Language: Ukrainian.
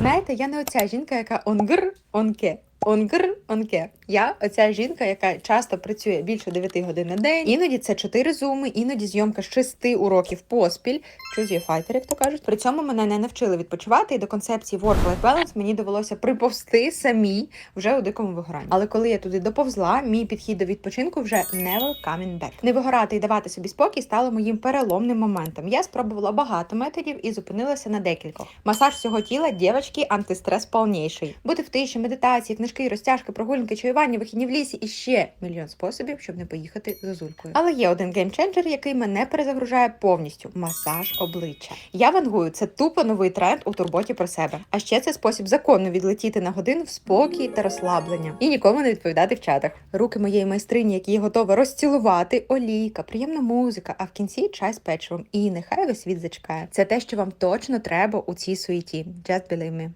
Знаєте, я не оця жінка, яка онгр, онке. Онгр, онке. Я оця жінка, яка часто працює більше 9 годин на день. Іноді це 4 зуми, іноді зйомка з 6 уроків поспіль. Choose your fighter, як то кажуть. При цьому мене не навчили відпочивати, і до концепції work-life balance мені довелося приповзти самій вже у дикому вигоранні. Але коли я туди доповзла, мій підхід до відпочинку вже never coming back. Не вигорати і давати собі спокій стало моїм переломним моментом. Я спробувала багато методів і зупинилася на декількох. Масаж всього тіла, дівчатки, антистрес повніший. Бути в тиші, медитації, книжки, розтяжки, прогулянки, чаювання, вихідні в лісі і ще мільйон способів, щоб не поїхати з Озулькою. Але є один геймченджер, який мене перезагружає повністю масаж обличчя. Я вангую, це тупо новий тренд у турботі про себе. А ще це спосіб законно відлетіти на годину в спокій та розслаблення і нікому не відповідати в чатах. Руки моєї майстрині, які готова розцілувати, олійка, приємна музика, а в кінці чай з печивом. І нехай весь світ зачекає. Це те, що вам точно треба у цій суеті. Just believe me.